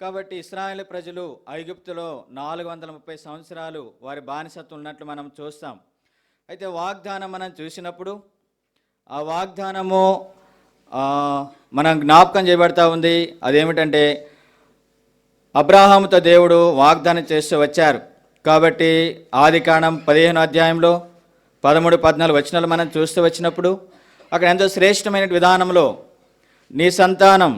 కాబట్టి ఇస్రాయేల్ ప్రజలు ఐగుప్తులో నాలుగు వందల ముప్పై సంవత్సరాలు వారి బానిసత్వం ఉన్నట్లు మనం చూస్తాం. అయితే వాగ్దానం మనం చూసినప్పుడు ఆ వాగ్దానము మనం జ్ఞాపకం చేయబడతా ఉంది. అదేమిటంటే అబ్రాహాముతో దేవుడు వాగ్దానం చేస్తూ వచ్చారు. కాబట్టి ఆది కాణం పదిహేను అధ్యాయంలో పదమూడు పద్నాలుగు వచనాలు మనం చూస్తూ వచ్చినప్పుడు అక్కడ ఎంతో శ్రేష్టమైన విధానంలో నీ సంతానం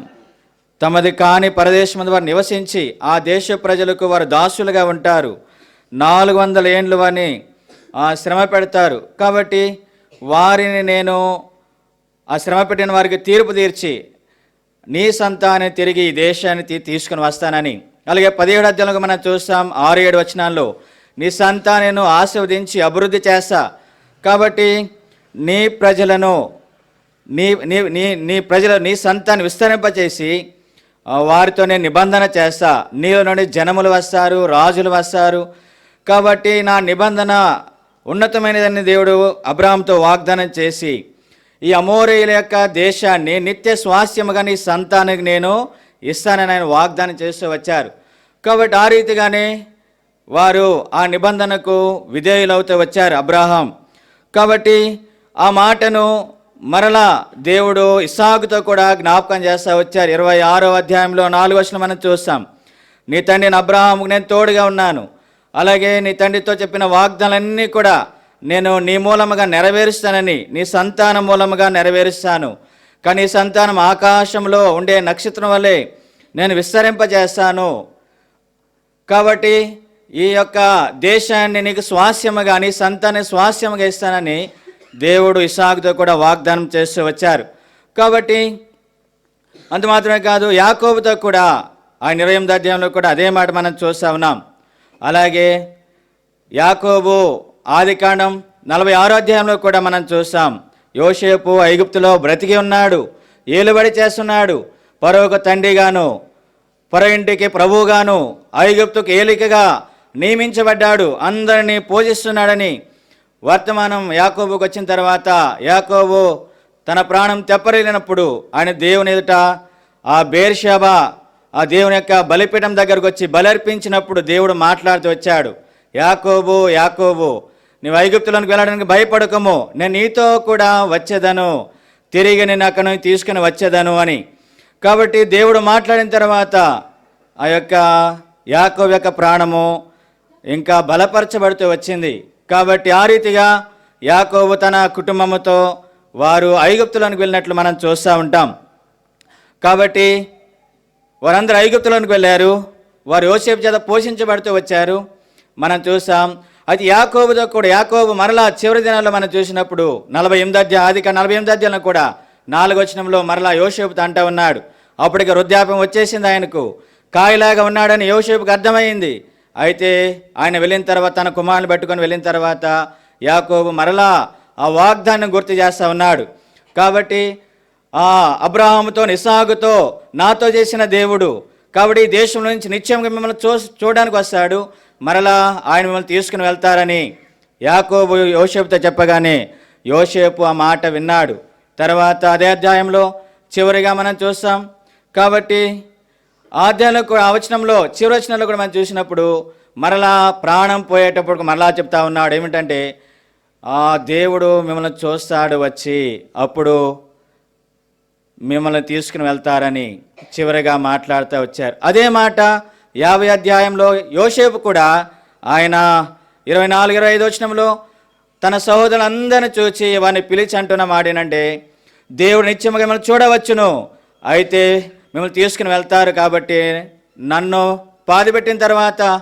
తమది కాని పరదేశమందు వారు నివసించి ఆ దేశ ప్రజలకు వారు దాసులుగా ఉంటారు. నాలుగు వందల ఏండ్లు వారిని ఆ, శ్రమ పెడతారు. కాబట్టి వారిని నేను ఆ శ్రమ పెట్టిన వారికి తీర్పు తీర్చి నీ సంతానం తిరిగి ఈ దేశాన్ని తీ- తీసుకుని వస్తానని. అలాగే పదిహేడు అధ్యాయంలో మనం చూస్తాం ఆరు ఏడు వచనాల్లో నీ సంతానను ఆశీర్వదించి అభివృద్ధి చేస్తా. కాబట్టి నీ ప్రజలను నీ నీ నీ నీ ప్రజల నీ సంతాన్ని విస్తరింపచేసి వారితో నేను నిబంధన చేస్తా. నీలో నుండి జనములు వస్తారు రాజులు వస్తారు. కాబట్టి నా నిబంధన ఉన్నతమైనదని దేవుడు అబ్రాహంతో వాగ్దానం చేసి ఈ అమోరేయుల యొక్క దేశాన్ని నిత్య స్వాస్థ్యముగా నీ సంతానికి నేను ఇస్తానని ఆయన వాగ్దానం చేస్తూ వచ్చారు. కాబట్టి ఆ రీతిగానే వారు ఆ నిబంధనకు విధేయులవుతూ వచ్చారు అబ్రాహాం. కాబట్టి ఆ మాటను మరలా దేవుడు ఇసాకుతో కూడా జ్ఞాపకం చేస్తూ వచ్చారు. ఇరవై ఆరో అధ్యాయంలో నాలుగు వర్షాలు మనం చూస్తాం. నీ తండ్రిని అబ్రహాముకు నేను తోడుగా ఉన్నాను. అలాగే నీ తండ్రితో చెప్పిన వాగ్దానాలన్నీ కూడా నేను నీ మూలముగా నెరవేరుస్తానని నీ సంతానం మూలముగా నెరవేరుస్తాను. కానీ ఈ సంతానం ఆకాశంలో ఉండే నక్షత్రం వల్లే నేను విస్తరింపజేస్తాను. కాబట్టి ఈ యొక్క దేశాన్ని నీకు స్వాస్యముగా నీ సంతాన స్వాస్యముగా ఇస్తానని దేవుడు ఇసాకుతో కూడా వాగ్దానం చేస్తూ వచ్చారు. కాబట్టి అంత మాత్రమే కాదు యాకోబుతో కూడా ఆ నిర్వయం దాధ్యంలో కూడా అదే మాట మనం చూస్తూ ఉన్నాం. అలాగే యాకోబు ఆదికాండం నలభై ఆరో అధ్యాయంలో కూడా మనం చూస్తాం. యోసేపు ఐగుప్తులో బ్రతికి ఉన్నాడు ఏలుబడి చేస్తున్నాడు. పరోక తండ్రిగాను పర ఇంటికి ప్రభువుగాను ఐగుప్తుకు ఏలికగా నియమించబడ్డాడు. అందరినీ పూజిస్తున్నాడని వర్తమానం యాకోబుకు వచ్చిన తర్వాత యాకోబు తన ప్రాణం తెప్పరిల్లినప్పుడు ఆయన దేవుని ఎదుట ఆ బేర్షాబా ఆ దేవుని యొక్క బలిపీఠం దగ్గరకు వచ్చి బలర్పించినప్పుడు దేవుడు మాట్లాడుతూ వచ్చాడు యాకోబు యాకోబు నీవు ఐగుప్తులోనికి వెళ్ళడానికి భయపడకము నేను నీతో కూడా వచ్చేదను తిరిగి నేను అక్కడ నుంచి తీసుకుని వచ్చేదను అని. కాబట్టి దేవుడు మాట్లాడిన తర్వాత ఆ యొక్క యాకోబు యొక్క ప్రాణము ఇంకా బలపరచబడుతూ వచ్చింది. కాబట్టి ఆ రీతిగా యాకోబు తన కుటుంబముతో వారు ఐగుప్తులోనికి వెళ్ళినట్లు మనం చూస్తూ ఉంటాం. కాబట్టి వారందరూ ఐగుప్తులోనికి వెళ్ళారు. వారు యోసేపు చేత పోషించబడుతూ వచ్చారు. మనం చూసాం అది యాకోబుతో కూడా యాకోబు మరలా చివరి దినాల్లో మనం చూసినప్పుడు నలభై ఎనిమిది అధ్యాయ ఆదిక నలభై ఎనిమిది అధ్యాయంలో కూడా నాలుగు వచనంలో మరలా యోసేపుతో అంటూ ఉన్నాడు. అప్పటికి వృద్ధాప్యం వచ్చేసింది ఆయనకు. కాయలాగా ఉన్నాడని యోసేపుకి అర్థమైంది. అయితే ఆయన వెళ్ళిన తర్వాత తన కుమారుని పట్టుకొని వెళ్ళిన తర్వాత యాకోబు మరలా ఆ వాగ్దానం గుర్తు చేస్తూ ఉన్నాడు. కాబట్టి ఆ అబ్రాహాముతో నిసాగుతో నాతో చేసిన దేవుడు. కాబట్టి ఈ దేశం నుంచి నిత్యంగా మిమ్మల్ని చూ చూడడానికి వస్తాడు. మరలా ఆయన మిమ్మల్ని తీసుకుని వెళ్తారని యాకోబు యోసేపుతో చెప్పగానే యోసేపు ఆ మాట విన్నాడు. తర్వాత అదే అధ్యాయంలో చివరిగా మనం చూస్తాం. కాబట్టి ఆధ్యాయంలో కూడా ఆ వచనంలో కూడా మనం చూసినప్పుడు మరలా ప్రాణం పోయేటప్పుడు మరలా చెప్తా ఉన్నాడు. ఏమిటంటే ఆ దేవుడు మిమ్మల్ని చూస్తాడు వచ్చి అప్పుడు మిమ్మల్ని తీసుకుని వెళ్తారని చివరిగా మాట్లాడుతూ వచ్చారు. అదే మాట యాభై అధ్యాయంలో యోసేపు కూడా ఆయన ఇరవై నాలుగు ఇరవై ఐదు వచ్చినంలో తన సహోదరులందరిని చూచి వారిని పిలిచి అంటున్న మాడినంటే దేవుడు నిత్యముగా మిమ్మల్ని చూడవచ్చును. అయితే మిమ్మల్ని తీసుకుని వెళ్తారు కాబట్టి నన్ను పాదిపెట్టిన తర్వాత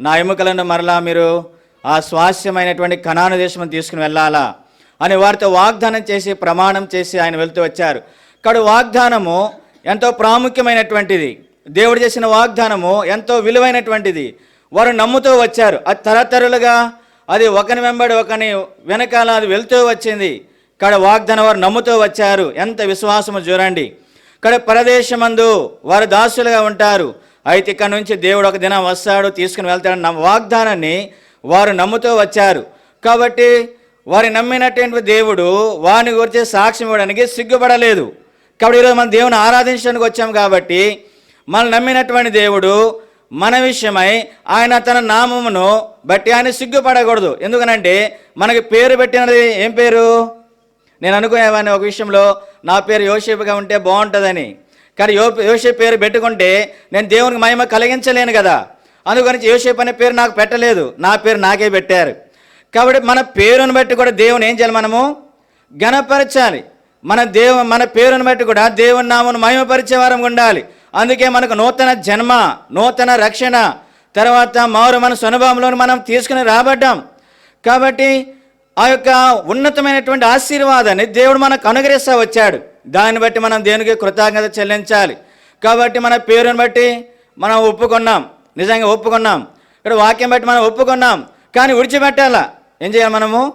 నా ఎముకలను మరలా మీరు ఆ స్వాస్యమైనటువంటి కణాను దేశం తీసుకుని వెళ్ళాలా? అని వారితో వాగ్దానం చేసి ప్రమాణం చేసి ఆయన వెళ్తూ వచ్చారు. కాడు వాగ్దానము ఎంతో ప్రాముఖ్యమైనటువంటిది. దేవుడు చేసిన వాగ్దానము ఎంతో విలువైనటువంటిది. వారు నమ్ముతూ వచ్చారు. అది తరతరులుగా అది ఒకని వెంబడి ఒకని వెనకాల అది వెళ్తూ వచ్చింది. కాడ వాగ్దానం వారు నమ్ముతూ వచ్చారు. ఎంత విశ్వాసము చూడండి. ఇక్కడ పరదేశమందు వారు దాసులుగా ఉంటారు. అయితే ఇక్కడ నుంచి దేవుడు ఒక దినం వస్తాడు తీసుకుని వెళ్తాడన్న వాగ్దానాన్ని వారు నమ్ముతూ వచ్చారు. కాబట్టి వారి నమ్మినటువంటి దేవుడు వారిని గురించి సాక్ష్యం ఇవ్వడానికి సిగ్గుపడలేదు. కాబట్టి ఈరోజు మనం దేవుని ఆరాధించడానికి వచ్చాం కాబట్టి మనం నమ్మినటువంటి దేవుడు మన విషయమై ఆయన తన నామమును బట్టి ఆయన సిగ్గుపడకూడదు. ఎందుకనంటే మనకి పేరు పెట్టినది ఏం పేరు? నేను అనుకునేవాడిని ఒక విషయంలో నా పేరు యోసేపుగా ఉంటే బాగుంటుందని. కానీ యో యోసేపు పేరు పెట్టుకుంటే నేను దేవునికి మహిమ కలిగించలేను కదా. అందుకని యోసేపు అనే పేరు నాకు పెట్టలేదు. నా పేరు నాకే పెట్టారు. కాబట్టి మన పేరును బట్టి కూడా దేవుని ఏం చేయాలి మనము? గణపరచాలి మన దేవు మన పేరును బట్టి కూడా దేవుని నామను మహిమపరిచే వారం ఉండాలి. అందుకే మనకు నూతన జన్మ నూతన రక్షణ తర్వాత మారు మన అనుభవంలోని మనం తీసుకుని రాబడ్డాం. కాబట్టి ఆ యొక్క ఉన్నతమైనటువంటి ఆశీర్వాదాన్ని దేవుడు మనకు అనుగ్రహిస్తా వచ్చాడు. దాన్ని బట్టి మనం దేవునికి కృతజ్ఞత చెల్లించాలి. కాబట్టి మన పేరుని బట్టి మనం ఒప్పుకున్నాం. నిజంగా ఒప్పుకున్నాం. ఇక్కడ వాక్యం బట్టి మనం ఒప్పుకున్నాం. కానీ విడిచిపెట్టాలా? ఏం చేయాలి మనము?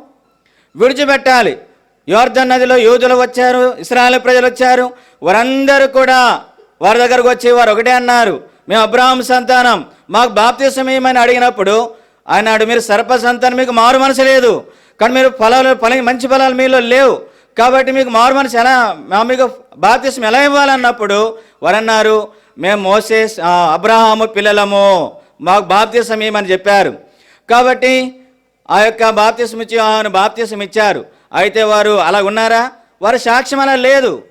విడిచిపెట్టాలి. యోర్ధన్ నదిలో యూదులు వచ్చారు ఇస్రాయల్ ప్రజలు వచ్చారు. వారందరూ కూడా వారి దగ్గరకు వచ్చి వారు ఒకటే అన్నారు. మేము అబ్రాహం సంతానం. మాకు బాప్తీసం ఏమని అడిగినప్పుడు ఆయన మీరు సర్ప సంతానం మీకు మారు మనసు లేదు. కానీ మీరు ఫలాలు ఫల మంచి ఫలాలు మీలో లేవు. కాబట్టి మీకు మారు మనసు ఎలా మా- మీకు బాప్తీసం ఎలా ఇవ్వాలన్నప్పుడు వారన్నారు మేము మోసే అబ్రహాము పిల్లలము మాకు బాప్తీసం ఏమని చెప్పారు. కాబట్టి ఆ యొక్క బాప్తీసం ఇచ్చి ఆయన బాప్తీసం ఇచ్చారు. అయితే వారు అలా ఉన్నారా? వారి సాక్ష్యం అలా లేదు.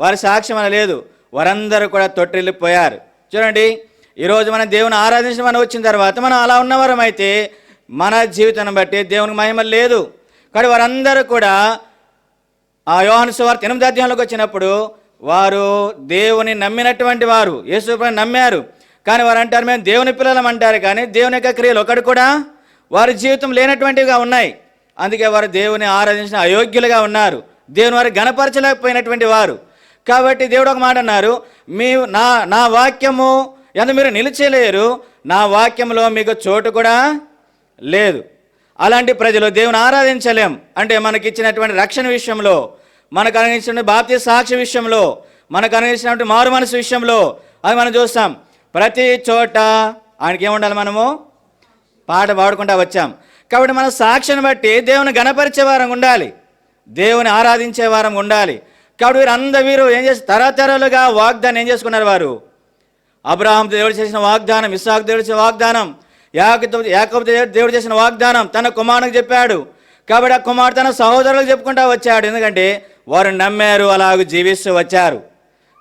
వారి సాక్ష్యం అలా లేదు. వారందరూ కూడా తొట్టిల్లిపోయారు. చూడండి ఈరోజు మనం దేవుని ఆరాధించమని వచ్చిన తర్వాత మనం అలా ఉన్నవారం అయితే మన జీవితాన్ని బట్టి దేవునికి మహిమ లేదు. కానీ వారందరూ కూడా ఆ యోహాను సువార్త ఎనిమిది అధ్యాయంలోకి వచ్చినప్పుడు వారు దేవుని నమ్మినటువంటి వారు యేసుప్రభుని నమ్మారు. కానీ వారు అంటారు మేము దేవుని పిల్లలం అంటారు. కానీ దేవుని యొక్క క్రియలు ఒకటి కూడా వారి జీవితం లేనటువంటివిగా ఉన్నాయి. అందుకే వారు దేవుని ఆరాధించిన అయోగ్యులుగా ఉన్నారు. దేవుని వారు గణపరచలేకపోయినటువంటి వారు. కాబట్టి దేవుడు ఒక మాట అన్నారు మీ నా నా వాక్యము ఎందు మీరు నిలిచేలేరు నా వాక్యంలో మీకు చోటు కూడా లేదు. అలాంటి ప్రజలు దేవుని ఆరాధించలేం. అంటే మనకి ఇచ్చినటువంటి రక్షణ విషయంలో మనకు అనుగించిన బాప్తి సాక్షి విషయంలో మనకు అనుగించినటువంటి మారు మనసు విషయంలో అది మనం చూస్తాం. ప్రతి చోట ఆయనకి ఏముండాలి మనము? పాట పాడుకుంటా వచ్చాం. కాబట్టి మన సాక్షిని బట్టి దేవుని గణపరిచే వారం ఉండాలి. దేవుని ఆరాధించే వారం ఉండాలి. కాబట్టి వీరు అంద వీరు ఏం చేసి తరతరాలుగా వాగ్దానం ఏం చేసుకున్నారు వారు? అబ్రాహం దేవుడు చేసిన వాగ్దానం ఇస్సాకు దేవుడు చేసిన వాగ్దానం యాకబు యాకబు దేవుడు చేసిన వాగ్దానం తన కుమారునికి చెప్పాడు. కాబట్టి ఆ కుమారుడు తన సహోదరులకు చెప్పుకుంటా వచ్చాడు. ఎందుకంటే వారు నమ్మారు అలాగ జీవిస్తూ వచ్చారు.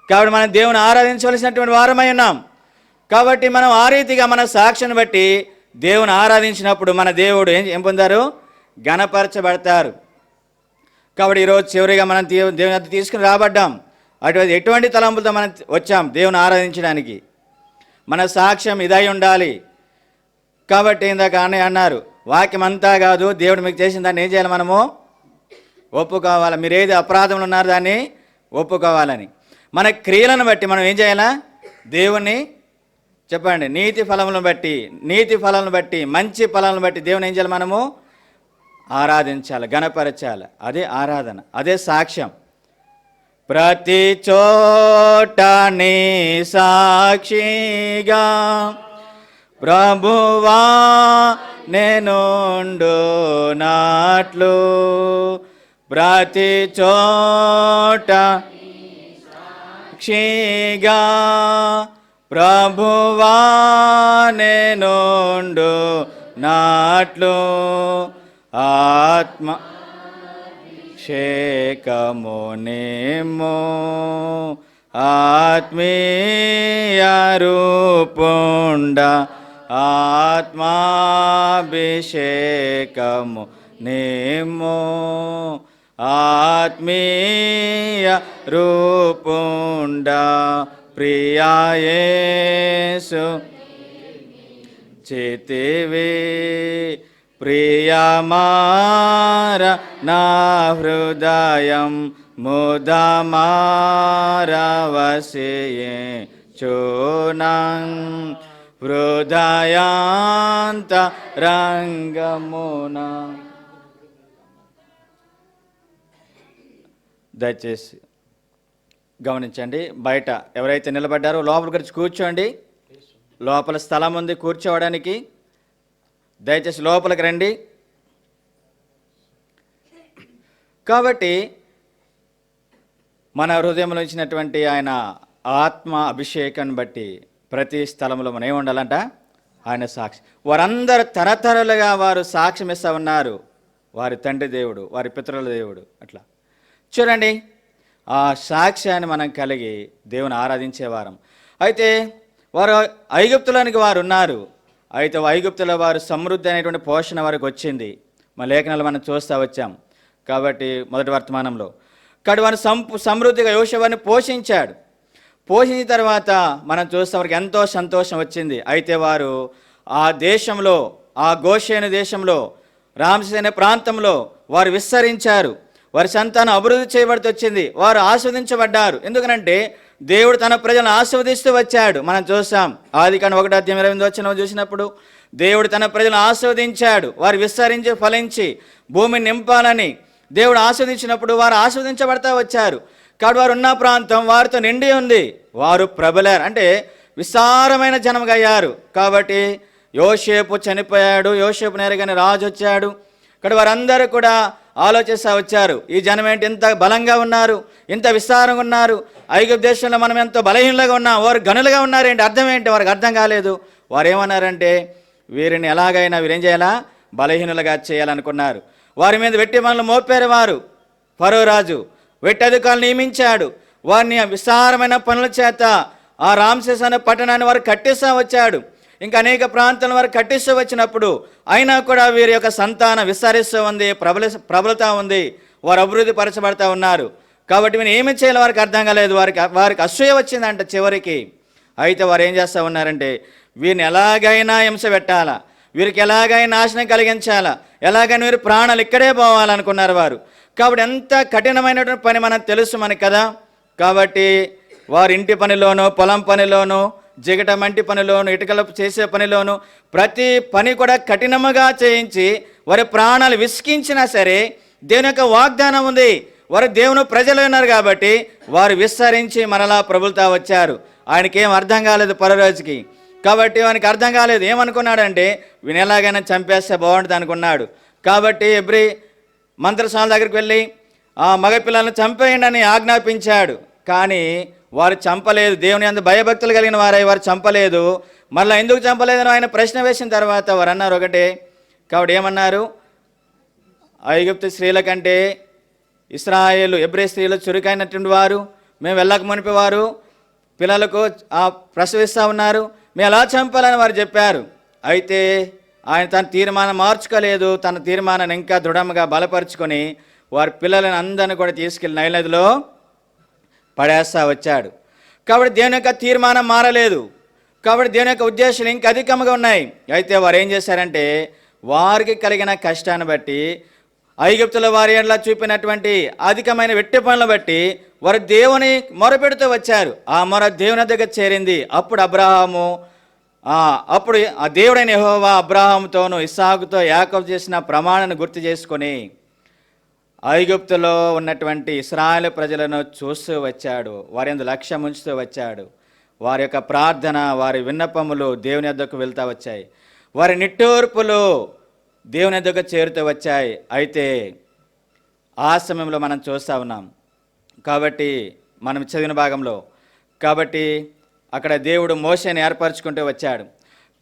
కాబట్టి మనం దేవుని ఆరాధించవలసినటువంటి వారమై ఉన్నాం. కాబట్టి మనం ఆ రీతిగా మన సాక్షిని బట్టి దేవుని ఆరాధించినప్పుడు మన దేవుడు ఏం ఏం పొందారు? గణపరచబడతారు కాబట్టి ఈరోజు చివరిగా మనం దేవు- దేవుని అది తీసుకుని రాబడ్డాం. అటువంటి ఎటువంటి తలంపులతో మనం వచ్చాం దేవుని ఆరాధించడానికి. మన సాక్ష్యం ఇదై ఉండాలి. కాబట్టి ఇందాక అన్నయ్య అన్నారు వాక్యం అంతా కాదు దేవుడు మీకు చేసిన దాన్ని ఏం చేయాలి మనము? ఒప్పుకోవాలి. మీరు ఏది అపరాధంలో ఉన్నారు దాన్ని ఒప్పుకోవాలని. మన క్రియలను బట్టి మనం ఏం చేయాలా? దేవుణ్ణి చెప్పండి నీతి ఫలములను బట్టి నీతి ఫలాలను బట్టి మంచి ఫలాలను బట్టి దేవుని ఏం చేయాలి మనము? ఆరాధించాలి గణపరచాలి. అదే ఆరాధన అదే సాక్ష్యం. ప్రతి చోట నీ సాక్షిగా ప్రభువా నేనుండు నాట్లు. ప్రతి చోట సాక్షిగా ప్రభువా నేనుండు నాట్లు. ఆత్మ శేకము నేమో ఆత్మీయ రూపుండా ఆత్మాభిషేకము నేమో ఆత్మీయ రూపుండ ప్రియాయేసు చితివి ప్రియమార నా హృదయం ముదమారవసే చూనం హృదయాంత రంగమున. దయచేసి గమనించండి బయట ఎవరైతే నిలబడ్డారో లోపలికి వచ్చి కూర్చోండి. లోపల స్థలం ఉంది కూర్చోవడానికి. దయచేసి లోపలికి రండి. కాబట్టి మన హృదయంలో ఇచ్చినటువంటి ఆయన ఆత్మ అభిషేకాన్ని బట్టి ప్రతి స్థలంలో మనం ఏముండాలంట ఆయన సాక్షి. వారందరూ తరతరాలుగా వారు సాక్ష్యం ఇస్తా ఉన్నారు. వారి తండ్రి దేవుడు వారి పితరుల దేవుడు. అట్లా. చూడండి ఆ సాక్ష్యాన్ని మనం కలిగి దేవుని ఆరాధించేవారం అయితే వారు ఐగుప్తులనికి వారు ఉన్నారు. అయితే ఐగుప్తులో వారు సమృద్ధి అనేటువంటి పోషణ వారికి వచ్చింది. మా లేఖనాలు మనం చూస్తూ వచ్చాం. కాబట్టి మొదటి వర్తమానంలో. కాబట్టి వారు సంపు సమృద్ధిగా యోషవాన్ని పోషించాడు. పోషించిన తర్వాత మనం చూస్తే వారికి ఎంతో సంతోషం వచ్చింది. అయితే వారు ఆ దేశంలో ఆ గోషేను దేశంలో రామసేన ప్రాంతంలో వారు విస్తరించారు. వారి సంతానం అభివృద్ధి చేయబడుతూ వచ్చింది. వారు ఆస్వాదించబడ్డారు. ఎందుకనంటే దేవుడు తన ప్రజలను ఆస్వాదిస్తూ వచ్చాడు. మనం చూసాం ఆది కానీ ఒకటి అధ్యయం ఇరవై వచ్చిన చూసినప్పుడు దేవుడు తన ప్రజలను ఆస్వాదించాడు. వారు విస్తరించి ఫలించి భూమిని నింపాలని దేవుడు ఆస్వాదించినప్పుడు వారు ఆస్వాదించబడతా వచ్చారు. కాబట్టి వారు ఉన్న ప్రాంతం వారితో నిండి ఉంది. వారు ప్రబలారు అంటే విస్తారమైన జనముగా అయ్యారు. కాబట్టి యోషేపు చనిపోయాడు. యోషేపు నేరగానే రాజు వచ్చాడు. ఇక్కడ వారందరూ కూడా ఆలోచిస్తూ వచ్చారు. ఈ జనం ఏంటి? ఇంత బలంగా ఉన్నారు. ఇంత విస్తారంగా ఉన్నారు. ఐగుప్తు దేశంలో మనం ఎంతో బలహీనలుగా ఉన్నాం. వారు గనులుగా ఉన్నారేంటి అర్థం ఏంటి? వారికి అర్థం కాలేదు. వారు ఏమన్నారంటే వీరిని ఎలాగైనా వీరేం చేయాలా? బలహీనులుగా చేయాలనుకున్నారు. వారి మీద వెట్టి మనల్ని మోపారు వారు. పరోరాజు రాజు వెట్టి అధికారులు నియమించాడు. వారిని విస్తారమైన పనుల చేత ఆ రామశేష అనే పట్టణాన్ని వారు కట్టిస్తూ వచ్చాడు. ఇంకా అనేక ప్రాంతాల వారు కట్టిస్తూ వచ్చినప్పుడు అయినా కూడా వీరి యొక్క సంతానం విస్తరిస్తూ ఉంది ప్రబల ప్రబలత ఉంది వారు అభివృద్ధి పరచబడతా ఉన్నారు. కాబట్టి మేము ఏమి చేయాలి వారికి అర్థం కాలేదు. వారికి వారికి అసూయ వచ్చిందంట చివరికి. అయితే వారు ఏం చేస్తూ ఉన్నారంటే వీరిని ఎలాగైనా హింస పెట్టాలా? వీరికి ఎలాగైనా నాశనం కలిగించాలా? ఎలాగైనా వీరి ప్రాణాలు ఇక్కడే పోవాలనుకున్నారు వారు. కాబట్టి ఎంత కఠినమైనటువంటి పని మనకు తెలుసు మనకి కదా? కాబట్టి వారి ఇంటి పనిలోనూ పొలం పనిలోనూ జిగట మంటి పనిలోను ఇటుకలు చేసే పనిలోను ప్రతి పని కూడా కఠినముగా చేయించి వారి ప్రాణాలు విసికించినా సరే దేవుని యొక్క వాగ్దానం ఉంది. వారు దేవుని ప్రజలు ఉన్నారు కాబట్టి వారు విస్తరించి మరలా ప్రభులతా వచ్చారు. ఆయనకి ఏం అర్థం కాలేదు పరరోజుకి కాబట్టి వానికి అర్థం కాలేదు. ఏమనుకున్నాడంటే వీని ఎలాగైనా చంపేస్తే బాగుంటుంది అనుకున్నాడు కాబట్టి ఎబ్రి మంత్రస్వామి దగ్గరికి వెళ్ళి ఆ మగపిల్లలను చంపేయండి అని ఆజ్ఞాపించాడు. కానీ వారు చంపలేదు. దేవుని అందు భయభక్తులు కలిగిన వారై వారు చంపలేదు. మళ్ళీ ఎందుకు చంపలేదని ఆయన ప్రశ్న వేసిన తర్వాత వారు అన్నారు ఒకటే. కాబట్టి ఏమన్నారు? ఐగుప్తు స్త్రీల కంటే ఇస్రాయేలు ఎబ్రే స్త్రీలు చురుకైనటువంటి వారు. మేము వెళ్ళక మునిపేవారు. పిల్లలకు ప్రసవిస్తూ ఉన్నారు. మేము ఎలా చంపాలని వారు చెప్పారు. అయితే ఆయన తన తీర్మానం మార్చుకోలేదు తన తీర్మానాన్ని ఇంకా దృఢంగా బలపరుచుకొని వారి పిల్లలను అందరిని కూడా తీసుకెళ్ళి నైలదిలో పడేస్తా వచ్చాడు. కాబట్టి దేవుని యొక్క తీర్మానం మారలేదు. కాబట్టి దేవుని యొక్క ఉద్దేశాలు ఇంకా అధికంగా ఉన్నాయి. అయితే వారు ఏం చేశారంటే వారికి కలిగిన కష్టాన్ని బట్టి ఐగుప్తుల వారి ఎడల చూపినటువంటి అధికమైన వెట్టి పనులను బట్టి వారు దేవుని మొరపెడుతూ వచ్చారు. ఆ మొర దేవుని దగ్గర చేరింది. అప్పుడు అబ్రహాము అప్పుడు ఆ దేవుడైన యహోవా అబ్రహాముతోను ఇస్సాకుతో యాకబ్ చేసిన ప్రమాణాన్ని గుర్తు చేసుకొని ఐగుప్తులో ఉన్నటువంటి ఇస్రాయల్ ప్రజలను చూస్తూ వచ్చాడు. వారి ఎందు లక్ష్యం ఉంచుతూ వచ్చాడు. వారి యొక్క ప్రార్థన వారి విన్నపములు దేవుని ఎద్దకు వెళ్తూ వచ్చాయి. వారి నిట్టూర్పులు దేవుని వద్దకు చేరుతూ వచ్చాయి. అయితే ఆ సమయంలో మనం చూస్తూ ఉన్నాం. కాబట్టి మనం చదివిన భాగంలో కాబట్టి అక్కడ దేవుడు మోసేను ఏర్పరచుకుంటూ వచ్చాడు.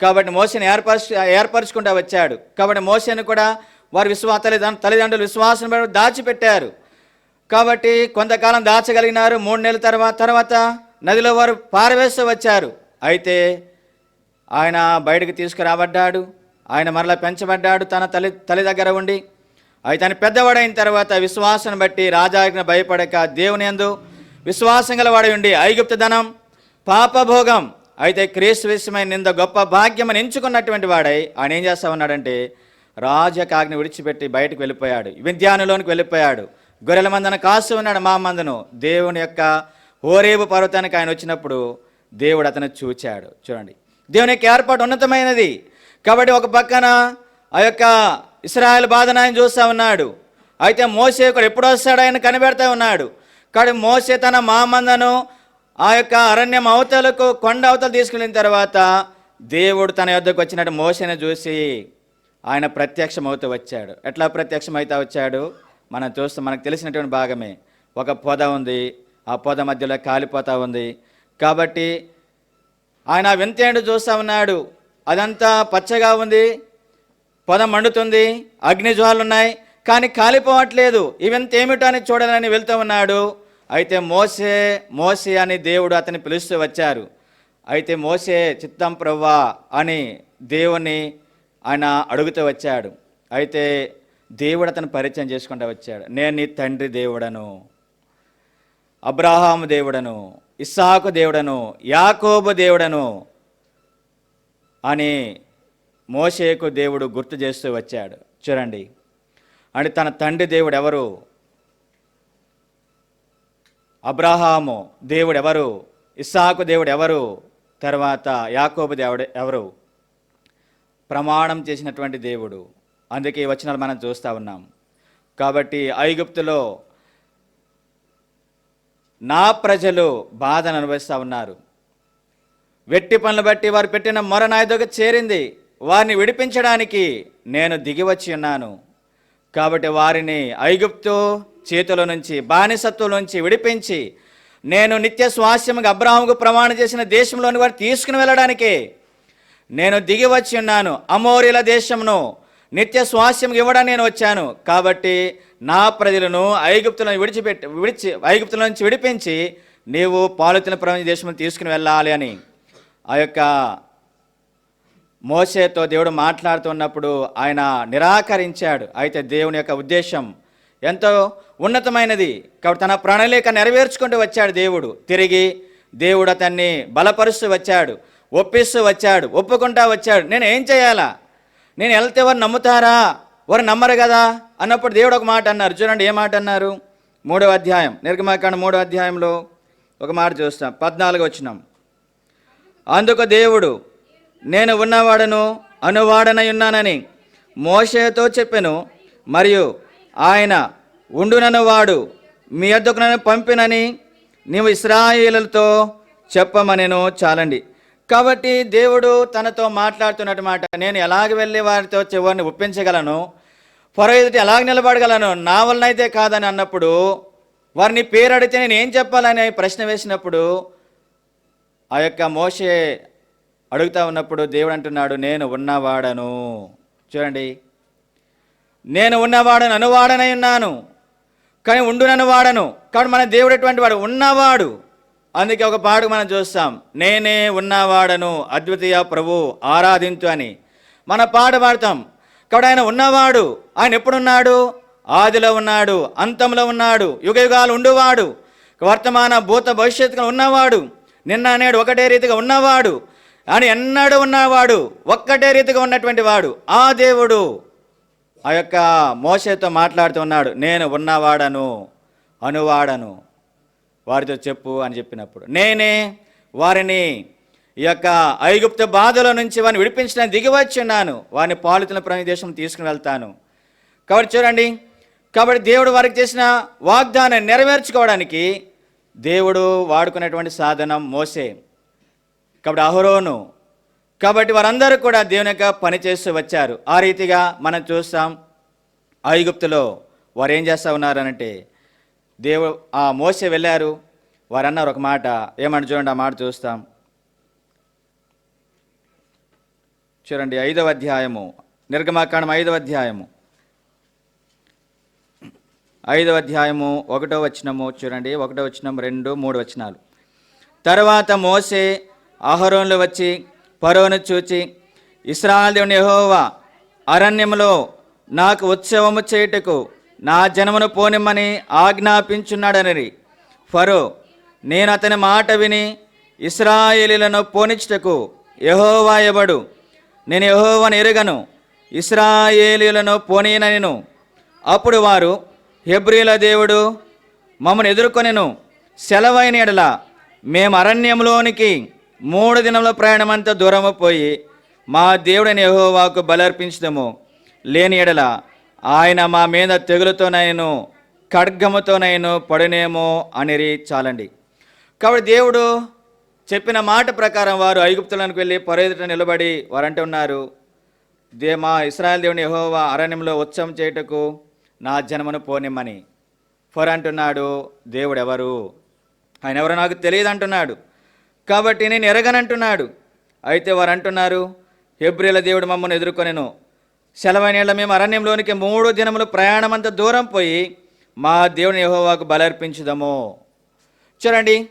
కాబట్టి మోసేను ఏర్పరచు ఏర్పరచుకుంటూ వచ్చాడు. కాబట్టి మోసేను కూడా వారి విశ్వా తల్లిదండ్రులు తల్లిదండ్రులు విశ్వాసం దాచిపెట్టారు. కాబట్టి కొంతకాలం దాచగలిగినారు. మూడు నెలల తర్వాత తర్వాత నదిలో వారు పారవేస్తూ వచ్చారు. అయితే ఆయన బయటకు తీసుకురాబడ్డాడు. ఆయన మరలా పెంచబడ్డాడు తన తల్లి తల్లి దగ్గర ఉండి. అయితే ఆయన పెద్దవాడైన తర్వాత విశ్వాసం బట్టి రాజాజ్ఞ భయపడక దేవుని ఎందు విశ్వాసం గలవాడి ఉండి. ఐగుప్త ధనం పాపభోగం. అయితే క్రీస్తు విషయమైన నింద గొప్ప భాగ్యమని ఎంచుకున్నటువంటి వాడై ఆయన ఏం చేస్తా ఉన్నాడంటే రాజకాగ్ని విడిచిపెట్టి బయటకు వెళ్ళిపోయాడు. విద్యానులోనికి వెళ్ళిపోయాడు. గొర్రెల మందన కాస్తూ ఉన్నాడు మా మందను. దేవుని యొక్క ఓరేబు పర్వతానికి ఆయన వచ్చినప్పుడు దేవుడు అతను చూచాడు. చూడండి. దేవుని యొక్క ఏర్పాటు ఉన్నతమైనది. కాబట్టి ఒక పక్కన ఆ యొక్క ఇస్రాయల్ బాధను ఆయన చూస్తూ ఉన్నాడు. అయితే మోసే ఒకడు ఎప్పుడు వస్తాడు ఆయన కనిపెడతా ఉన్నాడు. కాబట్టి మోసే తన మామందను ఆ యొక్క అరణ్యం అవతలకు కొండ అవతలు తీసుకెళ్ళిన తర్వాత దేవుడు తన యొద్దకు వచ్చినట్టు మోసేని చూసి ఆయన ప్రత్యక్షమవుతూ వచ్చాడు. ఎట్లా ప్రత్యక్షమవుతా వచ్చాడు? మనం చూస్తే మనకు తెలిసినటువంటి భాగమే. ఒక పొద ఉంది ఆ పొద మధ్యలో కాలిపోతా ఉంది. కాబట్టి ఆయన వింతేండు చూస్తూ ఉన్నాడు. అదంతా పచ్చగా ఉంది పొద మండుతుంది అగ్నిజ్వాలు ఉన్నాయి కానీ కాలిపోవట్లేదు. ఇవంతేమిటో అని చూడాలని వెళ్తూ ఉన్నాడు. అయితే మోసే మోసే అని దేవుడు అతని పిలుస్తూ వచ్చారు. అయితే మోసే చిత్తం ప్రవ్వా అని దేవుని ఆయన అడుగుతూ వచ్చాడు. అయితే దేవుడు అతను పరిచయం చేసుకుంటూ వచ్చాడు. నేను నీ తండ్రి దేవుడను అబ్రాహాము దేవుడను ఇస్సాకు దేవుడను యాకోబు దేవుడను అని మోషేకు దేవుడు గుర్తు చేస్తూ వచ్చాడు. చూడండి. అంటే తన తండ్రి దేవుడు ఎవరు? అబ్రాహాము దేవుడు ఎవరు ఇస్సాకు దేవుడు ఎవరు తర్వాత యాకోబు దేవుడు ఎవరు? ప్రమాణం చేసినటువంటి దేవుడు. అందుకే ఈ వచనాలు మనం చూస్తూ ఉన్నాం. కాబట్టి ఐగుప్తులో నా ప్రజలు బాధను అనుభవిస్తూ ఉన్నారు. వెట్టి పనులు బట్టి వారు పెట్టిన మొర నా చేరింది. వారిని విడిపించడానికి నేను దిగి వచ్చి ఉన్నాను. కాబట్టి వారిని ఐగుప్తు చేతుల నుంచి బానిసత్వం నుంచి విడిపించి నేను నిత్య స్వాస్యముగా అబ్రాహంకు ప్రమాణం చేసిన దేశంలోని వారు తీసుకుని వెళ్ళడానికి నేను దిగి వచ్చి ఉన్నాను. అమోరిల దేశమును నిత్య స్వాస్యం ఇవ్వడానికి నేను వచ్చాను. కాబట్టి నా ప్రజలను ఐగుప్తులను విడిచిపెట్టి విడిచి ఐగుప్తుల నుంచి విడిపించి నీవు పాలుతున్న ప్రపంచ దేశం తీసుకుని వెళ్ళాలి అని. ఆ యొక్క మోసేతో దేవుడు మాట్లాడుతున్నప్పుడు ఆయన నిరాకరించాడు. అయితే దేవుని యొక్క ఉద్దేశం ఎంతో ఉన్నతమైనది. కాబట్టి తన ప్రణాళిక నెరవేర్చుకుంటూ వచ్చాడు దేవుడు. తిరిగి దేవుడు అతన్ని బలపరుస్తూ వచ్చాడు. ఒప్పిస్తూ వచ్చాడు. ఒప్పుకుంటా వచ్చాడు. నేను ఏం చేయాలా? నేను వెళ్తే వారు నమ్ముతారా? వారు నమ్మరు కదా? అన్నప్పుడు దేవుడు ఒక మాట అన్నారు. చూడండి ఏ మాట అన్నారు? మూడవ అధ్యాయం. నిర్గమాకాండ మూడవ అధ్యాయంలో ఒక మాట చూస్తాం. పద్నాలుగు వచ్చినాం అందుకు దేవుడు నేను ఉన్నవాడను అనువాడనై ఉన్నానని మోషేతో చెప్పెను మరియు ఆయన ఉండునను వాడు మీ వద్దకు నన్ను పంపినని నీవు ఇస్రాయిలతో చెప్పమనేను చాలండి. కాబట్టి దేవుడు తనతో మాట్లాడుతున్నట్టు నేను ఎలాగ వెళ్ళి వారితో చివరిని ఒప్పించగలను? పొర ఎదుటి ఎలాగ నిలబడగలను? నా వలనైతే కాదని అన్నప్పుడు వారిని పేరు అడిగితే నేను ఏం చెప్పాలని ప్రశ్న వేసినప్పుడు ఆ యొక్క మోషే అడుగుతా ఉన్నప్పుడు దేవుడు అంటున్నాడు నేను ఉన్నవాడను. చూడండి. నేను ఉన్నవాడను అనువాడనై ఉన్నాను. కానీ ఉండునను వాడను. కాబట్టి మన దేవుడు ఎటువంటి వాడు? ఉన్నవాడు. అందుకే ఒక పాట మనం చూస్తాం నేనే ఉన్నవాడను అద్వితీయ ప్రభు ఆరాధించు అని. మన పాట పాడతాం కాబట్టి ఆయన ఉన్నవాడు. ఆయన ఎప్పుడున్నాడు? ఆదిలో ఉన్నాడు అంతంలో ఉన్నాడు యుగ యుగాలు ఉండువాడు. వర్తమాన భూత భవిష్యత్తుగా ఉన్నవాడు. నిన్న నేడు ఒకటే రీతిగా ఉన్నవాడు. అని ఎన్నడూ ఉన్నవాడు ఒక్కటే రీతిగా ఉన్నటువంటి వాడు ఆ దేవుడు ఆ యొక్క మోసతో మాట్లాడుతూ ఉన్నాడు నేను ఉన్నవాడను అనువాడను వారితో చెప్పు అని చెప్పినప్పుడు. నేనే వారిని ఈ యొక్క ఐగుప్త బాధల నుంచి వారిని విడిపించడానికి దిగివచ్చున్నాను వచ్చి వారిని పాలితుల ప్రదేశం తీసుకుని వెళ్తాను. కాబట్టి చూడండి కాబట్టి దేవుడు వారికి చేసిన వాగ్దానం నెరవేర్చుకోవడానికి దేవుడు వాడుకునేటువంటి సాధనం మోసే కాబట్టి అహరోను. కాబట్టి వారందరూ కూడా దేవుని యొక్క పని చేస్తూ వచ్చారు. ఆ రీతిగా మనం చూస్తాం ఐగుప్తులో వారు ఏం చేస్తూ ఉన్నారనంటే దేవు ఆ మోస వెళ్ళారు. వారు అన్నారు ఒక మాట ఏమని చూడండి ఆ మాట చూస్తాం. చూడండి ఐదవ అధ్యాయము నిర్గమాకాండం ఐదవ అధ్యాయము. ఐదవ అధ్యాయము ఒకటో వచనము చూడండి ఒకటో వచనం రెండు మూడు వచనాలు. తర్వాత మోసే ఆహరంలో వచ్చి పరోను చూచి ఇస్రాయల్ దేవుని యహోవా అరణ్యంలో నాకు ఉత్సవము చేయుటకు నా జనమును పోనిమ్మని ఆజ్ఞాపించున్నాడని ఫరో నేను అతని మాట విని ఇస్రాయేలీలను పోనిచ్చుటకు యహోవా ఎవడు నేను యెహోవాను ఎరుగను ఇస్రాయేలీలను పోనీనను అప్పుడు వారు హెబ్రీల దేవుడు మమ్మను ఎదుర్కొనెను సెలవైన ఎడల మేము అరణ్యంలోనికి మూడు దినముల ప్రయాణమంతా దూరము పోయి మా దేవుడైన యహోవాకు బలర్పించదము. లేని ఎడల ఆయన మా మీద తెగులతోనైను ఖడ్గముతోనైను పడునేమో అనిరి చాలండి. కాబట్టి దేవుడు చెప్పిన మాట ప్రకారం వారు ఐగుప్తులకు వెళ్ళి పొరెదుట నిలబడి వారంటే ఉన్నారు దే మా ఇస్రాయల్ దేవుని యహోవా అరణ్యంలో ఉత్సవం చేయుటకు నా జన్మను పోనిమ్మని. ఫర్ అంటున్నాడు దేవుడు ఎవరు ఆయన ఎవరో నాకు తెలియదు అంటున్నాడు కాబట్టి నేను ఎరగనంటున్నాడు. అయితే వారు అంటున్నారు హెబ్రిల దేవుడు మమ్మల్ని ఎదుర్కొనెను. సెలవైనేళ్ళ మేము అరణ్యంలోనికి మూడు దినములు ప్రయాణమంత దూరం పోయి మా దేవుని యహోవాకు బలర్పించుదాము. చూడండి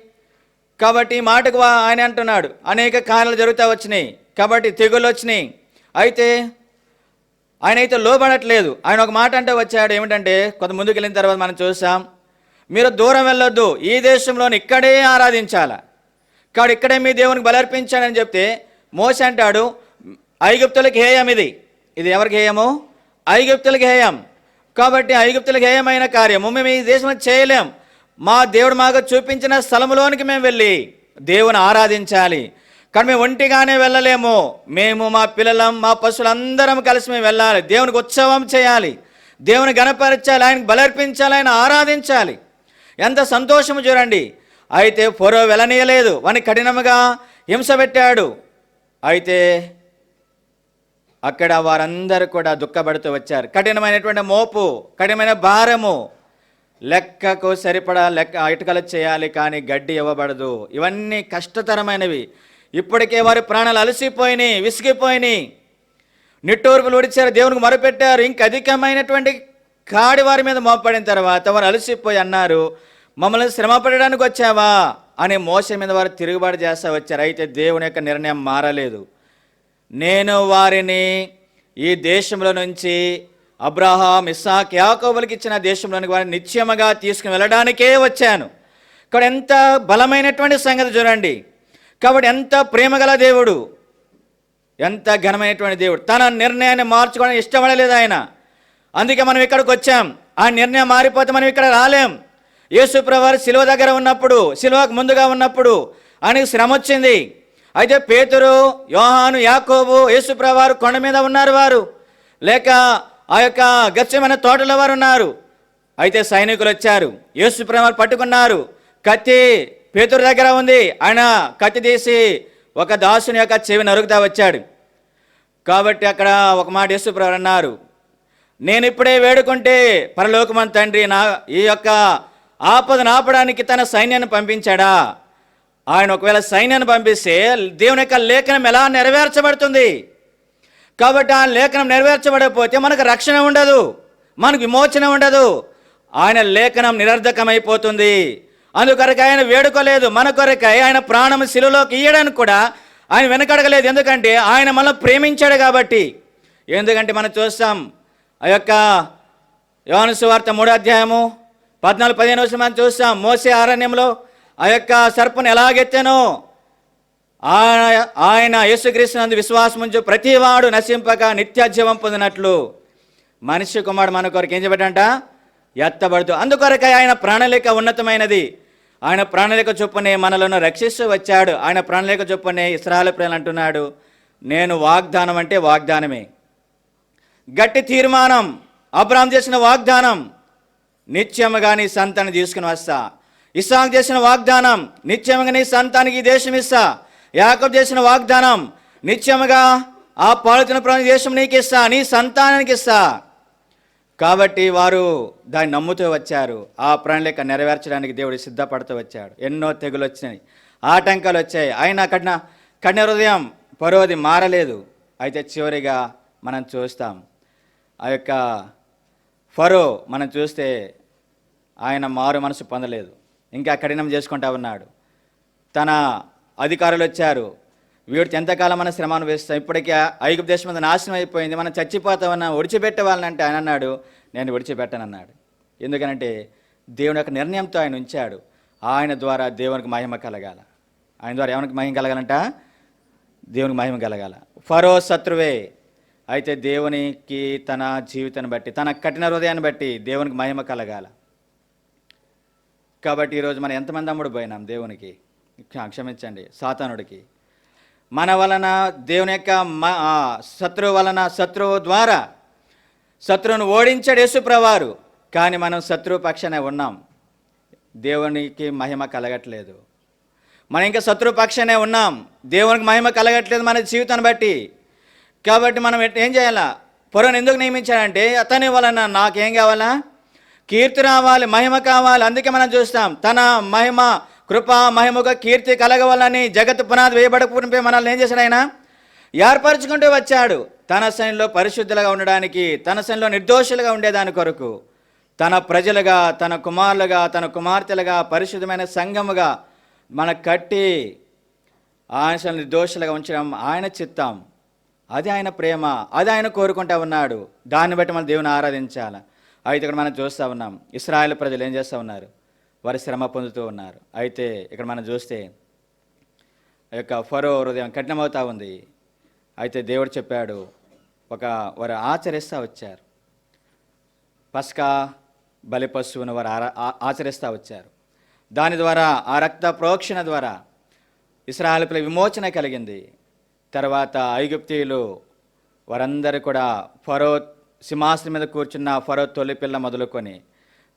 కాబట్టి ఈ మాటకు వా- ఆయన అంటున్నాడు అనేక కారణాలు జరుగుతూ వచ్చినాయి కాబట్టి తెగులు వచ్చినాయి. అయితే ఆయన అయితే లోబడట్లేదు. ఆయన ఒక మాట అంటే వచ్చాడు ఏమిటంటే కొంత ముందుకు వెళ్ళిన తర్వాత మనం చూసాం మీరు దూరం వెళ్ళొద్దు ఈ దేశంలోని ఇక్కడే ఆరాధించాలా? కాడు ఇక్కడే మీ దేవునికి బలర్పించాడని చెప్తే మోస అంటాడు ఐగుప్తులకి హేయం ఇది. ఇది ఎవరికి హేయము? ఐగుప్తులకి హేయం. కాబట్టి ఐగుప్తులకి హేయమైన కార్యము మేము ఈ దేశంలో చేయలేం. మా దేవుడు మాకు చూపించిన స్థలంలోనికి మేము వెళ్ళి దేవుని ఆరాధించాలి. కానీ మేము ఒంటిగానే వెళ్ళలేము. మేము మా పిల్లలం మా పశువులందరం కలిసి మేము వెళ్ళాలి. దేవునికి ఉత్సవం చేయాలి. దేవుని గణపరచాలి. ఆయనకు బలర్పించాలి. ఆయన ఆరాధించాలి. ఎంత సంతోషము చూడండి. అయితే ఫోరో వెళ్ళనీయలేదు వాని కఠినముగా హింస పెట్టాడు. అయితే అక్కడ వారందరూ కూడా దుఃఖపడుతూ వచ్చారు. కఠినమైనటువంటి మోపు కఠినమైన భారము లెక్కకు సరిపడా లెక్క ఇటుకలు చేయాలి కానీ గడ్డి ఇవ్వబడదు. ఇవన్నీ కష్టతరమైనవి. ఇప్పటికే వారి ప్రాణాలు అలసిపోయినాయి విసిగిపోయినాయి. నిట్టూర్పులు విడిచారు దేవునికి మొరపెట్టారు. ఇంక అధికమైనటువంటి కాడి వారి మీద మోపడిన తర్వాత వారు అలసిపోయి అన్నారు మమ్మల్ని శ్రమ పడడానికి వచ్చావా? అనే మోస మీద వారు తిరుగుబాటు చేస్తా వచ్చారు. అయితే దేవుని యొక్క నిర్ణయం మారలేదు. నేను వారిని ఈ దేశంలో నుంచి అబ్రహాం ఇస్సాక్ యాకోబులకి ఇచ్చిన దేశంలోనికి వారిని నిత్యముగా తీసుకుని వెళ్ళడానికే వచ్చాను. ఇక్కడ ఎంత బలమైనటువంటి సంగతి చూడండి. కాబట్టి ఎంత ప్రేమగల దేవుడు. ఎంత ఘనమైనటువంటి దేవుడు. తన నిర్ణయాన్ని మార్చుకోవడానికి ఇష్టపడలేదు ఆయన. అందుకే మనం ఇక్కడికి వచ్చాం. ఆ నిర్ణయం మారిపోతే మనం ఇక్కడ రాలేం. యేసుప్రవారు శిలువ దగ్గర ఉన్నప్పుడు శిలువకు ముందుగా ఉన్నప్పుడు ఆయనకు శ్రమ వచ్చింది అయితే పేతురు యోహాను యాకోబు యేసుప్రవారు కొండ మీద ఉన్నారు వారు. లేక ఆ యొక్క గచ్చమైన తోటలో వారు ఉన్నారు. అయితే సైనికులు వచ్చారు యేసుప్రవారు పట్టుకున్నారు. కత్తి పేతురు దగ్గర ఉంది. ఆయన కత్తి తీసి ఒక దాసుని యొక్క చెవి నరుకుతా వచ్చాడు. కాబట్టి అక్కడ ఒక మాట యేసుప్రవారు అన్నారు. నేను ఇప్పుడే వేడుకుంటే పరలోకమన్ తండ్రి నా ఈ యొక్క ఆపదను ఆపడానికి తన సైన్యాన్ని పంపించాడా? ఆయన ఒకవేళ సైన్యాన్ని పంపిస్తే దేవుని యొక్క లేఖనం ఎలా నెరవేర్చబడుతుంది? కాబట్టి ఆ లేఖనం నెరవేర్చబడకపోతే మనకు రక్షణ ఉండదు మనకు విమోచన ఉండదు. ఆయన లేఖనం నిరర్ధకమైపోతుంది. అందుకొరకు ఆయన వేడుకోలేదు మన కొరకై ఆయన ప్రాణం శిలులోకి ఇయ్యడానికి కూడా ఆయన వెనకడగలేదు. ఎందుకంటే ఆయన మనం ప్రేమించాడు కాబట్టి. ఎందుకంటే మనం చూస్తాం ఆ యొక్క యోనసు వార్త మూడో అధ్యాయము పద్నాలుగు పదిహేను వచ్చిన మనం చూస్తాం. మోసే అరణ్యంలో ఆ యొక్క సర్పను ఎలాగెత్తానో ఆయన ఆయన యేసుక్రీస్తునందు విశ్వాసం ఉంచు ప్రతివాడు నశింపక నిత్యజీవం పొందినట్లు మనిషి కుమారుడు మన కొరకు ఏం చెప్పాడంట? ఎత్తబడుతూ. అందుకొరకై ఆయన ప్రణాళిక ఉన్నతమైనది. ఆయన ప్రణాళిక చొప్పునే మనలను రక్షిస్తూ వచ్చాడు. ఆయన ప్రణాళిక చొప్పునే ఇస్రాయల ప్రజలు అంటున్నాడు నేను వాగ్దానం అంటే వాగ్దానమే. గట్టి తీర్మానం. అబ్రాహం చేసిన వాగ్దానం. నిత్యముగా నీ సంతాన్ని తీసుకుని వస్తా. ఇస్సాకు చేసిన వాగ్దానం నిత్యముగా నీ సంతానికి ఈ దేశం ఇస్తా. యాకబ్ చేసిన వాగ్దానం నిత్యముగా ఆ పాలుతున్న ప్రాణ దేశం నీకు ఇస్తా నీ సంతానానికి ఇస్తా. కాబట్టి వారు దాన్ని నమ్ముతూ వచ్చారు. ఆ ప్రణాళిక నెరవేర్చడానికి దేవుడు సిద్ధపడుతూ వచ్చాడు. ఎన్నో తెగులు వచ్చినాయి. ఆటంకాలు వచ్చాయి. అయినా కఠిన కఠిన హృదయం పరోది మారలేదు. అయితే చివరిగా మనం చూస్తాం. ఆ యొక్క ఫరో మనం చూస్తే ఆయన మారు మనసు పొందలేదు. ఇంకా కఠినం చేసుకుంటా ఉన్నాడు. తన అధికారులు వచ్చారు. వీడికి ఎంతకాలం మన శ్రమ అనుభవిస్తాం ఇప్పటికే ఐగుప్తు దేశం మీద నాశనం అయిపోయింది. మనం చచ్చిపోతామన్నా ఒడిచిపెట్టవాలనంటే వాళ్ళనంటే ఆయన అన్నాడు నేను విడిచిపెట్టనన్నాడు ఎందుకనంటే దేవుని యొక్క నిర్ణయంతో ఆయన ఉంచాడు. ఆయన ద్వారా దేవునికి మహిమ కలగాల. ఆయన ద్వారా ఎవరికి మహిమ కలగాలంట? దేవునికి మహిమ కలగాల. ఫరో శత్రువే. అయితే దేవునికి తన జీవితాన్ని బట్టి తన కఠిన హృదయాన్ని బట్టి దేవునికి మహిమ కలగాల. కాబట్టి ఈరోజు మనం ఎంతమంది అమ్ముడు పోయినాం దేవునికి? క్షమించండి సాతానుడికి. మన వలన దేవుని యొక్క మ- శత్రువు వలన శత్రువు ద్వారా శత్రువును ఓడించాడు యేసుప్రవారు. కానీ మనం శత్రువు పక్షనే ఉన్నాం. దేవునికి మహిమ కలగట్లేదు. మనం ఇంకా శత్రు పక్షనే ఉన్నాం. దేవునికి మహిమ కలగట్లేదు మన జీవితాన్ని బట్టి. కాబట్టి మనం ఏం చేయాలా? పొరను ఎందుకు నియమించాడంటే అతని వలన నాకేం కావాలా? కీర్తి రావాలి మహిమ కావాలి అందుకే మనం చూస్తాం. తన మహిమ కృప మహిమగా కీర్తి కలగవాలని జగత్ పునాది వేయబడకపోతే మనల్ని ఏం చేశాడు ఆయన? ఏర్పరచుకుంటూ వచ్చాడు. తన సైన్లో పరిశుద్ధులుగా ఉండడానికి తన సైన్లో నిర్దోషులుగా ఉండేదాని కొరకు తన ప్రజలుగా తన కుమారులుగా తన కుమార్తెలుగా పరిశుద్ధమైన సంఘముగా మన కట్టి ఆయన నిర్దోషులుగా ఉంచడం ఆయన చిత్తం. అది ఆయన ప్రేమ అది ఆయన కోరుకుంటా ఉన్నాడు. దాన్ని బట్టి మనం దేవుని ఆరాధించాలి? అయితే ఇక్కడ మనం చూస్తూ ఉన్నాం. ఇస్రాయేల్ ప్రజలు ఏం చేస్తూ ఉన్నారు? వారి శ్రమ పొందుతూ ఉన్నారు. అయితే ఇక్కడ మనం చూస్తే ఆ యొక్క ఫరో హృదయం కఠినమవుతూ ఉంది. అయితే దేవుడు చెప్పాడు ఒక వారు ఆచరిస్తూ వచ్చారు. పస్కా బలి పశువును వారు ఆరా- ఆ- ఆచరిస్తూ వచ్చారు. దాని ద్వారా ఆ రక్త ప్రోక్షణ ద్వారా ఇస్రాయల్పై విమోచన కలిగింది. తర్వాత ఐగుప్తీయులు వారందరూ కూడా ఫరో సింహాసనం మీద కూర్చున్న ఫరో తొలిపిల్ల మొదలుకొని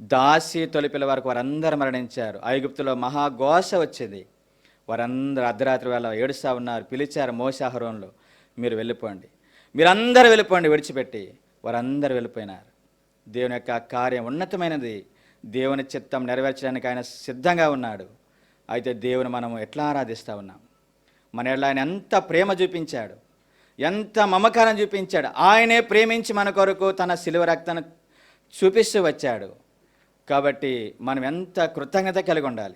దాసి తొలిపిల్ల వరకు వారందరూ మరణించారు. ఐగుప్తులో మహాఘోష వచ్చింది. వారందరూ అర్ధరాత్రి వేళ ఏడుస్తూ ఉన్నారు. పిలిచారు మోసాహరంలో మీరు వెళ్ళిపోండి. మీరందరూ వెళ్ళిపోండి విడిచిపెట్టి వారందరూ వెళ్ళిపోయినారు. దేవుని యొక్క కార్యం ఉన్నతమైనది. దేవుని చిత్తం నెరవేర్చడానికి ఆయన సిద్ధంగా ఉన్నాడు. అయితే దేవుని మనము ఎట్లా ఆరాధిస్తూ ఉన్నాం? మన ఎట్లా ఆయన ఎంత ప్రేమ చూపించాడు? ఎంత మమకారం చూపించాడు. ఆయనే ప్రేమించి మన కొరకు తన సిలువ రక్తాన్ని చూపిస్తూ వచ్చాడు. కాబట్టి మనం ఎంత కృతజ్ఞత కలిగి ఉండాలి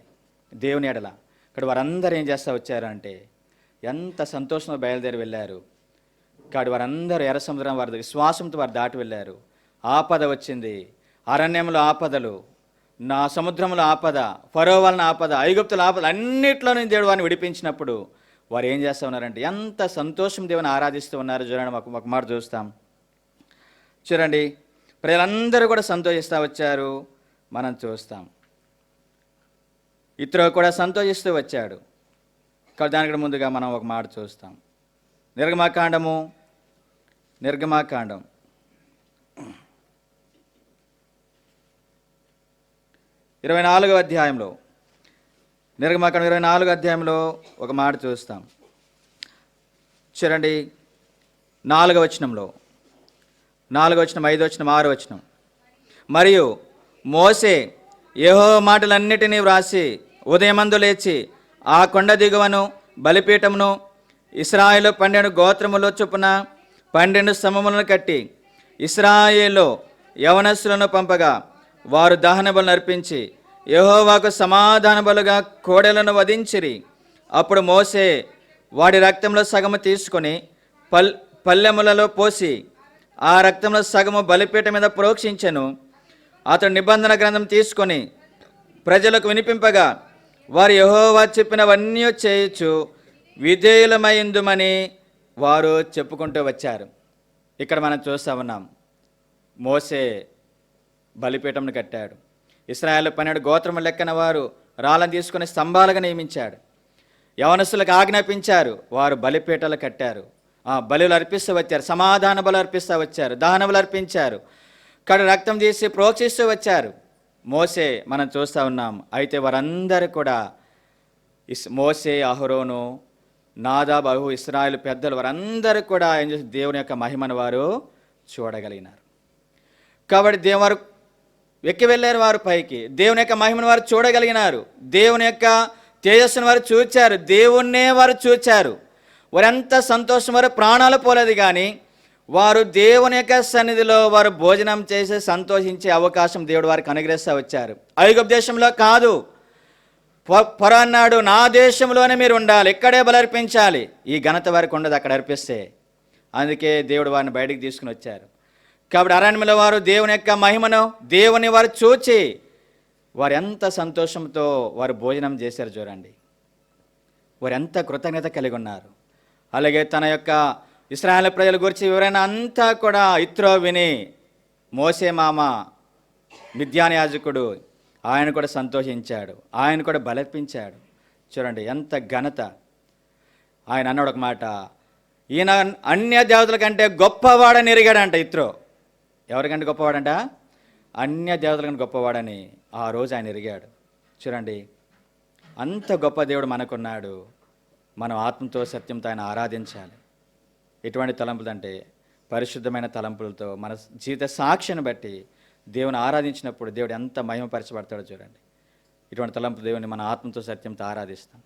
దేవుని ఎడల. ఇక్కడ వారందరూ ఏం చేస్తూ వచ్చారు అంటే ఎంత సంతోషంగా బయలుదేరి వెళ్ళారు. కాబట్టి వారందరూ ఎర్ర సముద్రం వారి విశ్వాసంతో వారు దాటి వెళ్ళారు. ఆపద వచ్చింది. అరణ్యంలో ఆపదలు నా సముద్రంలో ఆపద ఫరో వలన ఆపద ఐగుప్తుల ఆపద అన్నిట్లో నేను దేవుడు వారిని విడిపించినప్పుడు వారు ఏం చేస్తూ ఉన్నారంటే ఎంత సంతోషం దేవుని ఆరాధిస్తూ ఉన్నారు చూడండి మాకు ఒక మాట చూస్తాం. చూడండి ప్రజలందరూ కూడా సంతోషిస్తూ వచ్చారు మనం చూస్తాం. ఇతరు కూడా సంతోషిస్తూ వచ్చాడు. దానికి ముందుగా మనం ఒక మాట చూస్తాం. నిర్గమాకాండము నిర్గమాకాండం. ఇరవై నాలుగో అధ్యాయంలో నిర్గమాకాండం ఇరవై నాలుగు అధ్యాయంలో ఒక మాట చూస్తాం. చూడండి నాలుగవ వచనంలో నాలుగవ వచనం ఐదు వచనం ఆరు వచనం. మరియు మోసే ఏహో మాటలన్నిటినీ వ్రాసి ఉదయమందు లేచి ఆ కొండ దిగువను బలిపీఠమును ఇస్రాయేలు పన్నెండు గోత్రములో చొప్పున పన్నెండు సమములను కట్టి ఇస్రాయేల్లో యవనస్సులను పంపగా వారు దహన బలు అర్పించి యహోవాకు సమాధాన బలుగా కోడెలను వధించిరి. అప్పుడు మోసే వాడి రక్తంలో సగము తీసుకొని పల్ పల్లెములలో పోసి ఆ రక్తంలో సగము బలిపీఠ మీద ప్రోక్షించెను. అతడు నిబంధన గ్రంథం తీసుకొని ప్రజలకు వినిపింపగా వారు యహోవా చెప్పినవన్నీ చేయొచ్చు విధేయులమైందుమని వారు చెప్పుకుంటూ వచ్చారు. ఇక్కడ మనం చూస్తూ ఉన్నాం. మోసే బలిపీఠంను కట్టాడు. ఇస్రాయల్ పన్నెండు గోత్రము లెక్కన వారు రాళ్ళను తీసుకుని స్తంభాలుగా నియమించాడు. యవనస్తులకు ఆజ్ఞాపించారు. వారు బలిపీటలు కట్టారు. ఆ బలులు అర్పిస్తూ వచ్చారు. సమాధాన బలు అర్పిస్తూ వచ్చారు. దహనములు అర్పించారు. కడు రక్తం తీసి ప్రోక్షిస్తూ వచ్చారు. మోసే మనం చూస్తూ ఉన్నాం. అయితే వారందరూ కూడా ఇస్ మోసే అహరోను నాదా బహు ఇస్రాయల్ పెద్దలు వారందరూ కూడా ఏం చేసి దేవుని యొక్క మహిమను వారు చూడగలిగినారు. కాబట్టి దేవుని వెక్కి ఎక్కి వెళ్ళారు వారు పైకి. దేవుని యొక్క మహిమను వారు చూడగలిగినారు. దేవుని యొక్క తేజస్సును వారు చూచారు. దేవుణ్ణే వారు చూచారు. వారెంత సంతోషం వారు ప్రాణాలు పోలేదు కానీ వారు దేవుని యొక్క సన్నిధిలో వారు భోజనం చేసి సంతోషించే అవకాశం దేవుడు వారికి అనుగ్రహిస్తూ వచ్చారు. ఐగుప్ దేశంలో కాదు. పొ- నా దేశంలోనే మీరు ఉండాలి. ఇక్కడే బలర్పించాలి. ఈ ఘనత వారికి ఉండదు అక్కడ అర్పిస్తే. అందుకే దేవుడు వారిని బయటికి తీసుకుని వచ్చారు. కాబట్టి అరణ్యముల వారు దేవుని యొక్క మహిమను దేవుని వారు చూచి వారు ఎంత సంతోషంతో వారు భోజనం చేశారు చూడండి. వారు ఎంత కృతజ్ఞత కలిగి ఉన్నారు. అలాగే తన యొక్క ఇస్రాయేల్ ప్రజల గురించి వివరణ అంతా కూడా ఇత్రో విని మోసే మామ మిథ్యాన యాజకుడు ఆయన కూడా సంతోషించాడు. ఆయన కూడా బలర్పించాడు. చూడండి ఎంత ఘనత. ఆయన అన్నాడు ఒక మాట ఈయన అన్య దేవతల కంటే గొప్పవాడని ఎరిగాడంట ఇత్రో. ఎవరికంటే గొప్పవాడంట? అన్య దేవతల కంటే గొప్పవాడని ఆ రోజు ఆయన ఎరిగాడు. చూడండి అంత గొప్ప దేవుడు మనకున్నాడు. మనం ఆత్మతో సత్యంతో ఆయన ఆరాధించాలి. ఎటువంటి తలంపులు అంటే పరిశుద్ధమైన తలంపులతో మన జీవిత సాక్షిని బట్టి దేవుని ఆరాధించినప్పుడు దేవుడు ఎంత మహిమపరచబడతాడో చూడండి. ఇటువంటి తలంపు దేవుని మన ఆత్మతో సత్యంతో ఆరాధిస్తాం.